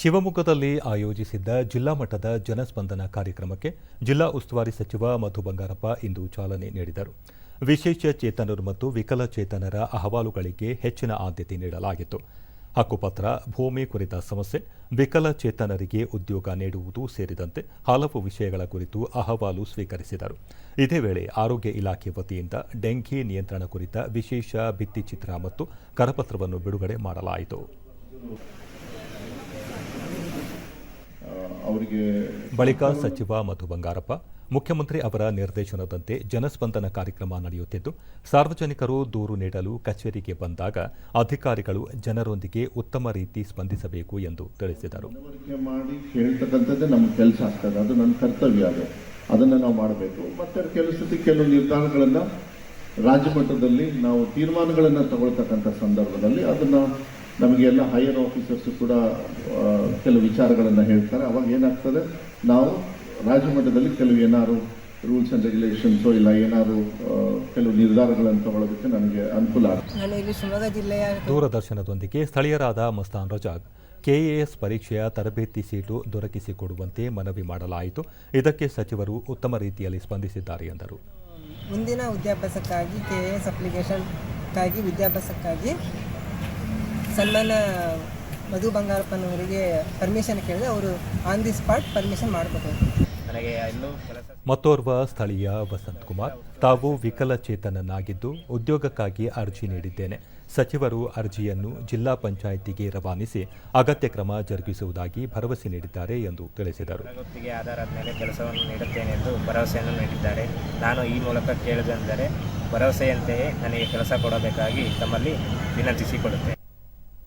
ಶಿವಮೊಗ್ಗದಲ್ಲಿ ಆಯೋಜಿಸಿದ್ದ ಜಿಲ್ಲಾ ಮಟ್ಟದ ಜನಸ್ಪಂದನ ಕಾರ್ಯಕ್ರಮಕ್ಕೆ ಜಿಲ್ಲಾ ಉಸ್ತುವಾರಿ ಸಚಿವ ಮಧು ಬಂಗಾರಪ್ಪ ಇಂದು ಚಾಲನೆ ನೀಡಿದರು. ವಿಶೇಷ ಚೇತನರು ಮತ್ತು ವಿಕಲಚೇತನರ ಅಹವಾಲುಗಳಿಗೆ ಹೆಚ್ಚಿನ ಆದ್ಯತೆ ನೀಡಲಾಗಿತ್ತು. ಹಕ್ಕುಪತ್ರ, ಭೂಮಿ ಕುರಿತ ಸಮಸ್ಯೆ ವಿಕಲಚೇತನರಿಗೆ ಉದ್ಯೋಗ ನೀಡುವುದು ಸೇರಿದಂತೆ ಹಲವು ವಿಷಯಗಳ ಕುರಿತು ಅಹವಾಲು ಸ್ವೀಕರಿಸಿದರು. ಇದೇ ವೇಳೆ ಆರೋಗ್ಯ ಇಲಾಖೆ ವತಿಯಿಂದ ಡೆಂಘಿ ನಿಯಂತ್ರಣ ಕುರಿತ ವಿಶೇಷ ಭಿತ್ತಿಚಿತ್ರ ಮತ್ತು ಕರಪತ್ರವನ್ನು ಬಿಡುಗಡೆ ಮಾಡಲಾಯಿತು. ಅವರಿಗೆ ಬಳಿಕ ಸಚಿವ ಮಧು ಬಂಗಾರಪ್ಪ ಮುಖ್ಯಮಂತ್ರಿ ಅವರ ನಿರ್ದೇಶನದಂತೆ ಜನಸ್ಪಂದನ ಕಾರ್ಯಕ್ರಮ ನಡೆಯುತ್ತಿದ್ದು ಸಾರ್ವಜನಿಕರು ದೂರು ನೀಡಲು ಕಚೇರಿಗೆ ಬಂದಾಗ ಅಧಿಕಾರಿಗಳು ಜನರೊಂದಿಗೆ ಉತ್ತಮ ರೀತಿ ಸ್ಪಂದಿಸಬೇಕು ಎಂದು ತಿಳಿಸಿದರು. ಮಾಡಿ ಕೇಳ್ತಕ್ಕಂಥದ್ದೇ ನಮ್ಮ ಕೆಲಸ ಆಗ್ತದೆ. ಅದು ನನ್ನ ಕರ್ತವ್ಯ ಅದು. ಅದನ್ನು ನಾವು ಮಾಡಬೇಕು. ಮತ್ತೆ ಕೆಲವು ಸತಿ ಕೆಲವು ನಿರ್ಧಾರಗಳನ್ನು ರಾಜ್ಯ ಮಟ್ಟದಲ್ಲಿ ನಾವು ತೀರ್ಮಾನಗಳನ್ನು ತಗೊಳ್ತಕ್ಕಂಥ ಸಂದರ್ಭದಲ್ಲಿ ಅದನ್ನು ನಮಗೆಲ್ಲ ಹೈಯರ್ ಆಫೀಸರ್ಸ್ ಕೂಡ ಕೆಲವು ವಿಚಾರಗಳನ್ನು ಹೇಳ್ತಾರೆ. ಅವಾಗ ಏನಾಗ್ತದೆ? ನಾವು ರಾಜ್ಯಮಟ್ಟದಲ್ಲಿ ಕೆಲವು ಏನಾದ್ರು ರೂಲ್ಸ್ ಆ್ಯಂಡ್ ರೆಗ್ಯುಲೇಷನ್ಸು ಇಲ್ಲ ಏನಾದ್ರು ಕೆಲವು ನಿರ್ಧಾರಗಳನ್ನು ತಗೊಳ್ಳೋದಕ್ಕೆ ನಮಗೆ ಅನುಕೂಲ ಆಗ್ತದೆ ನಾನು ಇಲ್ಲಿ ಶಿವಮೊಗ್ಗ ಜಿಲ್ಲೆಯ ದೂರದರ್ಶನದೊಂದಿಗೆ ಸ್ಥಳೀಯರಾದ ಮಸ್ತಾನ್ ರಜಾಕ್ ಕೆಎಎಸ್ ಪರೀಕ್ಷೆಯ ತರಬೇತಿ ಸೀಟು ದೊರಕಿಸಿಕೊಡುವಂತೆ ಮನವಿ ಮಾಡಲಾಯಿತು. ಇದಕ್ಕೆ ಸಚಿವರು ಉತ್ತಮ ರೀತಿಯಲ್ಲಿ ಸ್ಪಂದಿಸಿದ್ದಾರೆ ಎಂದರು. ಮುಂದಿನ ವಿದ್ಯಾಭ್ಯಾಸಕ್ಕಾಗಿ ಕೆಎಎಸ್ ಎ ಎಸ್ ಅಪ್ಲಿಕೇಶನ್ಗಾಗಿ ವಿದ್ಯಾಭ್ಯಾಸಕ್ಕಾಗಿ ಸನ್ಮಾನ ಮಧು ಬಂಗಾರಪ್ಪನವರಿಗೆ ಪರ್ಮಿಷನ್ ಕೇಳಿದೆ ಅವರು ಆನ್ ದಿ ಸ್ಪಾಟ್ ಪರ್ಮಿಷನ್ ಮಾಡಿಕೊಟ್ರು ನನಗೆ ಇನ್ನೂ ಕೆಲಸ ಮತ್ತೋರ್ವ ಸ್ಥಳೀಯ ವಸಂತ್ ಕುಮಾರ್ ತಾವು ವಿಕಲಚೇತನನಾಗಿದ್ದು ಉದ್ಯೋಗಕ್ಕಾಗಿ ಅರ್ಜಿ ನೀಡಿದ್ದೇನೆ. ಸಚಿವರು ಅರ್ಜಿಯನ್ನು ಜಿಲ್ಲಾ ಪಂಚಾಯಿತಿಗೆ ರವಾನಿಸಿ ಅಗತ್ಯ ಕ್ರಮ ಜರುಗಿಸುವುದಾಗಿ ಭರವಸೆ ನೀಡಿದ್ದಾರೆ ಎಂದು ತಿಳಿಸಿದರು. ಗುತ್ತಿಗೆ ಆಧಾರದ ಮೇಲೆ ಕೆಲಸವನ್ನು ನೀಡುತ್ತೇನೆ ಎಂದು ಭರವಸೆಯನ್ನು ನೀಡಿದ್ದಾರೆ. ನಾನು ಈ ಮೂಲಕ ಕೇಳಿದೆಂದರೆ ಭರವಸೆಯಂತೆಯೇ ನನಗೆ ಕೆಲಸ ಕೊಡಬೇಕಾಗಿ ತಮ್ಮಲ್ಲಿ ವಿನಂತಿಸಿಕೊಳ್ಳುತ್ತೇನೆ.